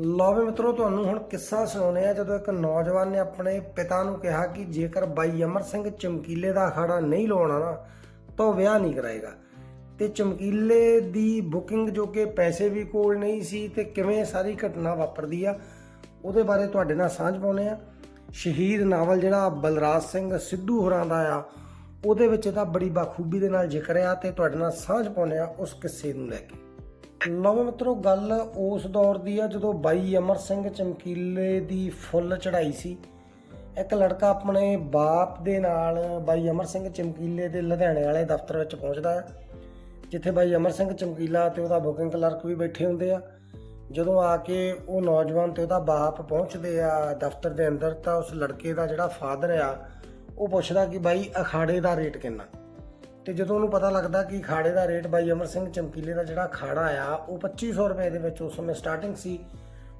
ਲਓ ਵੀ ਮਿੱਤਰੋ, ਤੁਹਾਨੂੰ ਹੁਣ ਕਿੱਸਾ ਸੁਣਾਉਂਦੇ ਆ ਜਦੋਂ ਇੱਕ ਨੌਜਵਾਨ ਨੇ ਆਪਣੇ ਪਿਤਾ ਨੂੰ ਕਿਹਾ ਕਿ ਜੇਕਰ ਬਾਈ ਅਮਰ ਸਿੰਘ ਚਮਕੀਲੇ ਦਾ ਅਖਾੜਾ ਨਹੀਂ ਲਵਾਉਣਾ ਨਾ, ਤਾਂ ਉਹ ਵਿਆਹ ਨਹੀਂ ਕਰਾਏਗਾ। ਤੇ ਚਮਕੀਲੇ ਦੀ ਬੁਕਿੰਗ ਜੋ ਕਿ ਪੈਸੇ ਵੀ ਕੋਲ ਨਹੀਂ ਸੀ ਤੇ ਕਿਵੇਂ ਸਾਰੀ ਘਟਨਾ ਵਾਪਰਦੀ ਆ, ਉਹਦੇ ਬਾਰੇ ਤੁਹਾਡੇ ਨਾਲ ਸਾਂਝ ਪਾਉਨੇ ਆ ਸ਼ਹੀਦ ਨਾਵਲ ਜਿਹੜਾ ਬਲਰਾਜ ਸਿੰਘ ਸਿੱਧੂ ਹੋਰਾਂ ਦਾ ਆ, ਉਹਦੇ ਵਿੱਚ ਇਹਦਾ ਬੜੀ ਬਾਖੂਬੀ ਦੇ ਨਾਲ ਜ਼ਿਕਰ ਆ ਤੇ ਤੁਹਾਡੇ ਨਾਲ ਸਾਂਝ ਪਾਉਨੇ ਆ ਉਸ ਕਿੱਸੇ ਨੂੰ ਲੈ ਕੇ। ਲਓ ਮਿੱਤਰੋ, ਗੱਲ ਉਸ ਦੌਰ ਦੀ ਆ ਜਦੋਂ ਬਾਈ ਅਮਰ ਸਿੰਘ ਚਮਕੀਲੇ ਦੀ ਫੁੱਲ ਚੜਾਈ ਸੀ। ਇੱਕ ਲੜਕਾ ਆਪਣੇ ਬਾਪ ਦੇ ਨਾਲ ਬਾਈ ਅਮਰ ਸਿੰਘ ਚਮਕੀਲੇ ਦੇ ਲੁਧਿਆਣੇ ਵਾਲੇ ਦਫ਼ਤਰ ਵਿੱਚ ਪਹੁੰਚਦਾ ਹੈ ਜਿੱਥੇ ਬਾਈ ਅਮਰ ਸਿੰਘ ਚਮਕੀਲਾ ਤੇ ਉਹਦਾ ਬੁਕਿੰਗ ਕਲਰਕ ਵੀ ਬੈਠੇ ਹੁੰਦੇ ਆ। ਜਦੋਂ ਆ ਕੇ ਉਹ ਨੌਜਵਾਨ ਤੇ ਉਹਦਾ ਬਾਪ ਪਹੁੰਚਦੇ ਆ ਦਫ਼ਤਰ ਦੇ ਅੰਦਰ ਤਾਂ ਉਸ ਲੜਕੇ ਦਾ ਜਿਹੜਾ ਫਾਦਰ ਆ, ਉਹ ਪੁੱਛਦਾ ਕਿ ਬਾਈ ਅਖਾੜੇ ਦਾ ਰੇਟ ਕਿੰਨਾ? ਤੇ ਜਦੋਂ ਉਹਨੂੰ ਪਤਾ ਲੱਗਦਾ ਕਿ ਖਾੜੇ ਦਾ ਰੇਟ ਬਾਈ ਅਮਰ ਸਿੰਘ ਚਮਕੀਲੇ ਦਾ ਜਿਹੜਾ ਖਾੜਾ ਆ, ਉਹ 2500 ਰੁਪਏ ਦੇ ਵਿੱਚ ਉਸ ਸਮੇਂ ਸਟਾਰਟਿੰਗ ਸੀ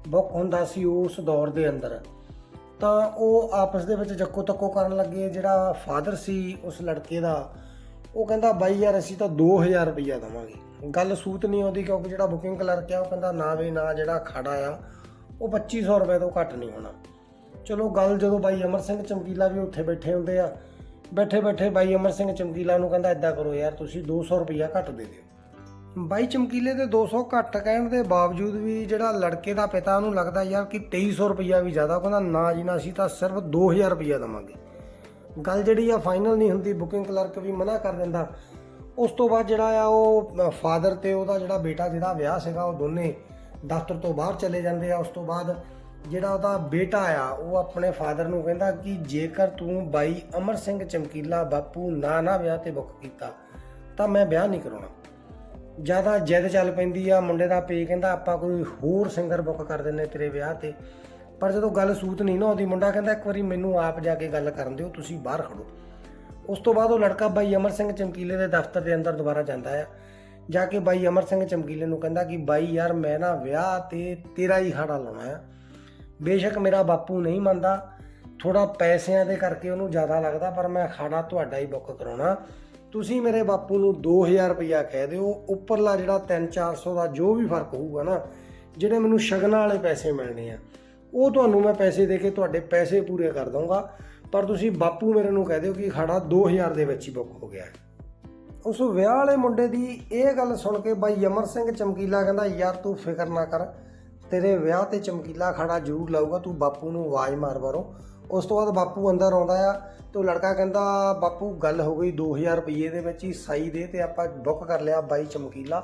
ਬੁੱਕ ਹੁੰਦਾ ਸੀ ਉਸ ਦੌਰ ਦੇ ਅੰਦਰ। ਤਾਂ ਉਹ ਆਪਸ ਦੇ ਵਿੱਚ ਜੱਕੋ ਤੱਕੋ ਕਰਨ ਲੱਗੇ, ਜਿਹੜਾ ਫਾਦਰ ਸੀ ਉਸ ਲੜਕੇ ਦਾ, ਉਹ ਕਹਿੰਦਾ, ਬਾਈ ਯਾਰ, ਅਸੀਂ ਤਾਂ 2000 ਰੁਪਈਆ ਦਵਾਂਗੇ। ਗੱਲ ਸੂਤ ਨਹੀਂ ਆਉਂਦੀ ਕਿਉਂਕਿ ਜਿਹੜਾ ਬੁਕਿੰਗ ਕਲਰਕ ਆ, ਉਹ ਕਹਿੰਦਾ, ਨਾ ਵੀ ਨਾ, ਜਿਹੜਾ ਖਾੜਾ ਆ, ਉਹ 2500 ਰੁਪਏ ਤੋਂ ਘੱਟ ਨਹੀਂ ਹੋਣਾ। ਚਲੋ, ਗੱਲ ਜਦੋਂ ਬਾਈ ਅਮਰ ਸਿੰਘ ਚਮਕੀਲਾ ਵੀ ਉੱਥੇ ਬੈਠੇ ਹੁੰਦੇ ਆ ਬੈਠੇ ਬੈਠੇ ਬਾਈ ਅਮਰ ਸਿੰਘ ਚਮਕੀਲਾ ਨੂੰ ਕਹਿੰਦਾ ਇਦਾਂ ਕਰੋ ਯਾਰ, ਤੁਸੀਂ 200 ਰੁਪਈਆ ਘੱਟ ਦੇ ਦਿਓ। ਬਾਈ ਚਮਕੀਲੇ ਦੇ 200 ਘੱਟ ਕਹਿਣ ਦੇ ਬਾਵਜੂਦ ਵੀ ਜਿਹੜਾ ਲੜਕੇ ਦਾ ਪਿਤਾ, ਉਹਨੂੰ ਲੱਗਦਾ ਯਾਰ ਕਿ 2300 ਰੁਪਈਆ ਵੀ ਜ਼ਿਆਦਾ, ਉਹ ਕਹਿੰਦਾ, ਨਾ ਜੀ, ਨਾ ਅਸੀਂ ਤਾਂ ਸਿਰਫ 2000 ਰੁਪਈਆ ਦਵਾਂਗੇ। ਗੱਲ ਜਿਹੜੀ ਆ ਫਾਈਨਲ ਨਹੀਂ ਹੁੰਦੀ ਬੁਕਿੰਗ ਕਲਰਕ ਵੀ ਮਨਾ ਕਰ ਦਿੰਦਾ। ਉਸ ਤੋਂ ਬਾਅਦ ਜਿਹੜਾ ਆ, ਉਹ ਫਾਦਰ ਤੇ ਉਹਦਾ ਜਿਹੜਾ ਬੇਟਾ ਜਿਹਦਾ ਵਿਆਹ ਸੀਗਾ, ਉਹ ਦੋਨੇ ਦਫ਼ਤਰ ਤੋਂ ਬਾਹਰ ਚਲੇ ਜਾਂਦੇ ਆ। ਉਸ ਤੋਂ ਬਾਅਦ ਜਿਹੜਾ ਉਹਦਾ ਬੇਟਾ ਆ, ਉਹ ਆਪਣੇ ਫਾਦਰ ਨੂੰ ਕਹਿੰਦਾ ਕਿ ਜੇਕਰ ਤੂੰ ਬਾਈ ਅਮਰ ਸਿੰਘ ਚਮਕੀਲਾ ਬਾਪੂ ਨਾ ਨਾ ਵਿਆਹ ਤੇ ਬੁੱਕ ਕੀਤਾ, ਤਾਂ ਮੈਂ ਵਿਆਹ ਨਹੀਂ ਕਰਾਉਣਾ। ਜ਼ਿਆਦਾ ਜਿੱਦ ਚੱਲ ਪੈਂਦੀ ਆ, ਮੁੰਡੇ ਦਾ ਪੇ ਕਹਿੰਦਾ ਆਪਾਂ ਕੋਈ ਹੋਰ ਸਿੰਗਰ ਬੁੱਕ ਕਰ ਦਿੰਨੇ ਤੇਰੇ ਵਿਆਹ ਤੇ। ਪਰ ਜਦੋਂ ਗੱਲ ਸੂਤ ਨਹੀਂ ਨਾ ਆਉਂਦੀ, ਮੁੰਡਾ ਕਹਿੰਦਾ ਇੱਕ ਵਾਰੀ ਮੈਨੂੰ ਆਪ ਜਾ ਕੇ ਗੱਲ ਕਰਨ ਦਿਓ, ਤੁਸੀਂ ਬਾਹਰ ਖੜੋ। ਉਸ ਤੋਂ ਬਾਅਦ ਉਹ ਲੜਕਾ ਬਾਈ ਅਮਰ ਸਿੰਘ ਚਮਕੀਲੇ ਦੇ ਦਫ਼ਤਰ ਦੇ ਅੰਦਰ ਦੁਬਾਰਾ ਜਾਂਦਾ ਆ। ਜਾ ਕੇ ਬਾਈ ਅਮਰ ਸਿੰਘ ਚਮਕੀਲੇ ਨੂੰ ਕਹਿੰਦਾ ਕਿ ਬਾਈ ਯਾਰ ਮੈਂ ਨਾ ਵਿਆਹ ਤੇ ਤੇਰਾ ਹੀ ਹਾੜਾ ਲਾਉਣਾ ਆ। ਬੇਸ਼ੱਕ ਮੇਰਾ ਬਾਪੂ ਨਹੀਂ ਮੰਨਦਾ ਥੋੜਾ ਪੈਸਿਆਂ ਦੇ ਕਰਕੇ ਉਹਨੂੰ ਜ਼ਿਆਦਾ ਲੱਗਦਾ, ਪਰ ਮੈਂ ਖਾੜਾ ਤੁਹਾਡਾ ਹੀ ਬੁੱਕ ਕਰਾਉਣਾ। ਤੁਸੀਂ ਮੇਰੇ ਬਾਪੂ ਨੂੰ 2000 ਰੁਪਇਆ ਕਹਿ ਦਿਓ, ਉੱਪਰਲਾ ਜਿਹੜਾ 3-400 ਦਾ ਜੋ ਵੀ ਫ਼ਰਕ ਹੋਊਗਾ ਨਾ, ਜਿਹੜੇ ਮੈਨੂੰ ਸ਼ਗਨਾਂ ਵਾਲੇ ਪੈਸੇ ਮਿਲਣੇ ਆ, ਉਹ ਤੁਹਾਨੂੰ ਮੈਂ ਪੈਸੇ ਦੇ ਕੇ ਤੁਹਾਡੇ ਪੈਸੇ ਪੂਰੇ ਕਰ ਦਊਂਗਾ। ਪਰ ਤੁਸੀਂ ਬਾਪੂ ਮੇਰੇ ਨੂੰ ਕਹਿ ਦਿਓ ਕਿ ਖਾੜਾ 2000 ਦੇ ਵਿੱਚ ਹੀ ਬੁੱਕ ਹੋ ਗਿਆ ਉਸ ਵਿਆਹ ਵਾਲੇ ਮੁੰਡੇ ਦੀ ਇਹ ਗੱਲ ਸੁਣ ਕੇ ਬਾਈ ਅਮਰ ਸਿੰਘ ਚਮਕੀਲਾ ਕਹਿੰਦਾ, ਯਾਰ ਤੂੰ ਫਿਕਰ ਨਾ ਕਰ ਤੇਰੇ ਵਿਆਹ ਤੇ ਚਮਕੀਲਾ ਖਾੜਾ ਜ਼ਰੂਰ ਲਾਊਗਾ, ਤੂੰ ਬਾਪੂ ਨੂੰ ਆਵਾਜ਼ ਮਾਰ ਬਾਰੋ ਉਸ ਤੋਂ ਬਾਅਦ ਬਾਪੂ ਅੰਦਰ ਆਉਂਦਾ ਆ ਤੇ ਉਹ ਲੜਕਾ ਕਹਿੰਦਾ, ਬਾਪੂ, ਗੱਲ ਹੋ ਗਈ 2000 ਰੁਪਏ ਦੇ ਵਿੱਚ ਹੀ ਸਾਈ ਦੇ ਤੇ ਆਪਾਂ ਬੁੱਕ ਕਰ ਲਿਆ ਬਾਈ ਚਮਕੀਲਾ,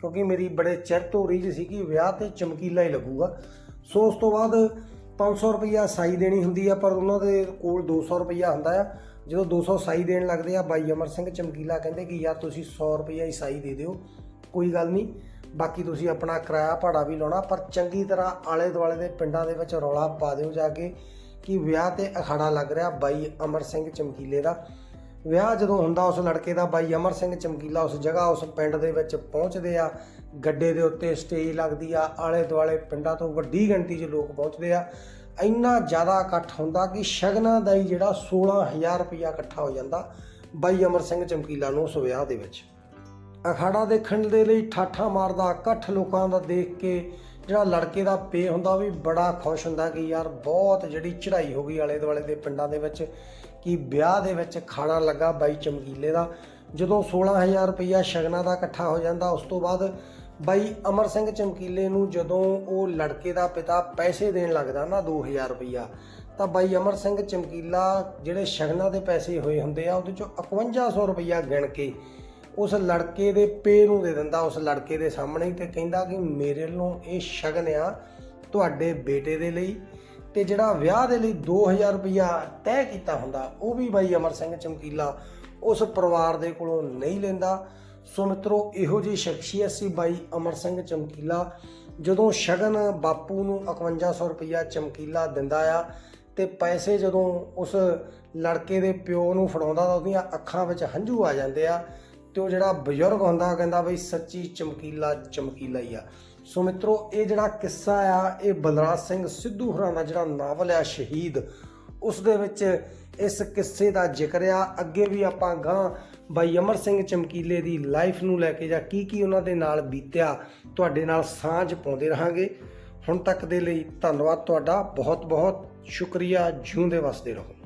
ਕਿਉਂਕਿ ਮੇਰੀ ਬੜੇ ਚਿਰ ਤੋਂ ਰੀਝ ਸੀ ਕਿ ਵਿਆਹ ਤੇ ਚਮਕੀਲਾ ਹੀ ਲੱਗੂਗਾ। ਸੋ ਉਸ ਤੋਂ ਬਾਅਦ 500 ਰੁਪਈਆ ਸਾਈ ਦੇਣੀ ਹੁੰਦੀ ਆ, ਪਰ ਉਹਨਾਂ ਦੇ ਕੋਲ 200 ਰੁਪਈਆ ਹੁੰਦਾ ਆ। ਜਦੋਂ 200 ਸਾਈ ਦੇਣ ਲੱਗਦੇ ਆ, ਬਾਈ ਅਮਰ ਸਿੰਘ ਚਮਕੀਲਾ ਕਹਿੰਦੇ ਕਿ, ਯਾਰ, ਤੁਸੀਂ 100 ਰੁਪਈਆ ਹੀ ਸਾਈ ਦੇ ਦਿਓ, ਕੋਈ ਗੱਲ ਨਹੀਂ। ਬਾਕੀ ਤੁਸੀਂ ਆਪਣਾ ਕਿਰਾਇਆ ਭਾੜਾ ਵੀ ਲਾਉਣਾ, ਪਰ ਚੰਗੀ ਤਰ੍ਹਾਂ ਆਲੇ ਦੁਆਲੇ ਦੇ ਪਿੰਡਾਂ ਦੇ ਵਿੱਚ ਰੌਲਾ ਪਾ ਦਿਓ ਜਾ ਕੇ ਕਿ ਵਿਆਹ ਤੇ ਅਖਾੜਾ ਲੱਗ ਰਿਹਾ ਬਾਈ ਅਮਰ ਸਿੰਘ ਚਮਕੀਲੇ ਦਾ। ਵਿਆਹ ਜਦੋਂ ਹੁੰਦਾ ਉਸ ਲੜਕੇ ਦਾ ਬਾਈ ਅਮਰ ਸਿੰਘ ਚਮਕੀਲਾ ਉਸ ਜਗ੍ਹਾ, ਉਸ ਪਿੰਡ ਦੇ ਵਿੱਚ ਪਹੁੰਚਦੇ ਆ। ਗੱਡੇ ਦੇ ਉੱਤੇ ਸਟੇਜ ਲੱਗਦੀ ਆ, ਆਲੇ ਦੁਆਲੇ ਪਿੰਡਾਂ ਤੋਂ ਵੱਡੀ ਗਿਣਤੀ 'ਚ ਲੋਕ ਪਹੁੰਚਦੇ ਆ। ਇੰਨਾ ਜ਼ਿਆਦਾ ਇਕੱਠ ਹੁੰਦਾ ਕਿ ਸ਼ਗਨਾਂ ਦਾ ਹੀ ਜਿਹੜਾ 16000 ਰੁਪਇਆ ਇਕੱਠਾ ਹੋ ਜਾਂਦਾ ਬਾਈ ਅਮਰ ਸਿੰਘ ਚਮਕੀਲਾ ਨੂੰ ਉਸ ਵਿਆਹ ਦੇ ਵਿੱਚ। ਅਖਾੜਾ ਦੇਖਣ ਦੇ ਲਈ ਠਾਠਾ ਮਾਰਦਾ, ਇਕੱਠ ਲੋਕਾਂ ਦਾ ਦੇਖ ਕੇ ਜਿਹੜਾ ਲੜਕੇ ਦਾ ਪੇ ਹੁੰਦਾ ਉਹ ਵੀ ਬੜਾ ਖੁਸ਼ ਹੁੰਦਾ ਕਿ ਯਾਰ ਬਹੁਤ ਜਿਹੜੀ ਚੜ੍ਹਾਈ ਹੋ ਗਈ ਆਲੇ ਦੁਆਲੇ ਦੇ ਪਿੰਡਾਂ ਦੇ ਵਿੱਚ ਕਿ ਵਿਆਹ ਦੇ ਵਿੱਚ ਖਾਣਾ ਲੱਗਾ ਬਾਈ ਚਮਕੀਲੇ ਦਾ। ਜਦੋਂ 16000 ਰੁਪਈਆ ਸ਼ਗਨਾਂ ਦਾ ਇਕੱਠਾ ਹੋ ਜਾਂਦਾ, ਉਸ ਤੋਂ ਬਾਅਦ ਬਾਈ ਅਮਰ ਸਿੰਘ ਚਮਕੀਲੇ ਨੂੰ ਜਦੋਂ ਉਹ ਲੜਕੇ ਦਾ ਪਿਤਾ ਪੈਸੇ ਦੇਣ ਲੱਗਦਾ ਨਾ 2000 ਰੁਪਈਆ, ਤਾਂ ਬਾਈ ਅਮਰ ਸਿੰਘ ਚਮਕੀਲਾ ਜਿਹੜੇ ਸ਼ਗਨਾਂ ਦੇ ਪੈਸੇ ਹੋਏ ਹੁੰਦੇ ਆ, ਉਹਦੇ ਚੋਂ 5100 ਰੁਪਈਆ ਗਿਣ ਕੇ ਉਸ ਲੜਕੇ ਦੇ ਪੇ ਨੂੰ ਦੇ ਦਿੰਦਾ, ਉਸ ਲੜਕੇ ਦੇ ਸਾਹਮਣੇ ਹੀ ਤੇ ਕਹਿੰਦਾ ਕਿ ਮੇਰੇ ਵੱਲੋਂ ਇਹ ਸ਼ਗਨ ਆ ਤੁਹਾਡੇ ਬੇਟੇ ਦੇ ਲਈ ਤੇ ਜਿਹੜਾ ਵਿਆਹ ਦੇ ਲਈ 2000 ਰੁਪਇਆ ਤੈਅ ਕੀਤਾ ਹੁੰਦਾ, ਉਹ ਵੀ ਬਾਈ ਅਮਰ ਸਿੰਘ ਚਮਕੀਲਾ ਉਸ ਪਰਿਵਾਰ ਦੇ ਕੋਲੋਂ ਨਹੀਂ ਲੈਂਦਾ। ਸੋ ਮਿੱਤਰੋ, ਇਹੋ ਜਿਹੀ ਸ਼ਖਸੀਅਤ ਸੀ ਬਾਈ ਅਮਰ ਸਿੰਘ ਚਮਕੀਲਾ, ਜਦੋਂ ਸ਼ਗਨ ਬਾਪੂ ਨੂੰ 5100 ਰੁਪਇਆ ਚਮਕੀਲਾ ਦਿੰਦਾ ਆ ਤੇ ਪੈਸੇ ਜਦੋਂ ਉਸ ਲੜਕੇ ਦੇ ਪਿਓ ਨੂੰ ਫੜਾਉਂਦਾ ਤਾਂ ਉਹਦੀਆਂ ਅੱਖਾਂ ਵਿੱਚ ਹੰਝੂ ਆ ਜਾਂਦੇ ਆ। ਤੇ ਉਹ ਜਿਹੜਾ ਬਜ਼ੁਰਗ ਹੁੰਦਾ ਉਹ ਕਹਿੰਦਾ ਬਈ ਸੱਚੀ ਚਮਕੀਲਾ ਚਮਕੀਲਾ ਹੀ ਆ। ਸੋ ਮਿੱਤਰੋ, ਇਹ ਜਿਹੜਾ ਕਿੱਸਾ ਆ, ਇਹ ਬਲਰਾਜ ਸਿੰਘ ਸਿੱਧੂ ਹੋਰਾਂ ਦਾ ਜਿਹੜਾ ਨਾਵਲ ਆ, ਸ਼ਹੀਦ, ਉਸ ਦੇ ਵਿੱਚ ਇਸ ਕਿੱਸੇ ਦਾ ਜ਼ਿਕਰ ਆ। ਅੱਗੇ ਵੀ ਆਪਾਂ ਗਾਂ ਬਾਈ ਅਮਰ ਸਿੰਘ ਚਮਕੀਲੇ ਦੀ ਲਾਈਫ ਨੂੰ ਲੈ ਕੇ ਜਾਂ ਕੀ ਕੀ ਉਹਨਾਂ ਦੇ ਨਾਲ ਬੀਤਿਆ, ਤੁਹਾਡੇ ਨਾਲ ਸਾਂਝ ਪਾਉਂਦੇ ਰਹਾਂਗੇ। ਹੁਣ ਤੱਕ ਦੇ ਲਈ ਧੰਨਵਾਦ ਤੁਹਾਡਾ। ਬਹੁਤ ਬਹੁਤ ਸ਼ੁਕਰੀਆ। ਜਿਉਂਦੇ ਵਸਦੇ ਰਹੋ।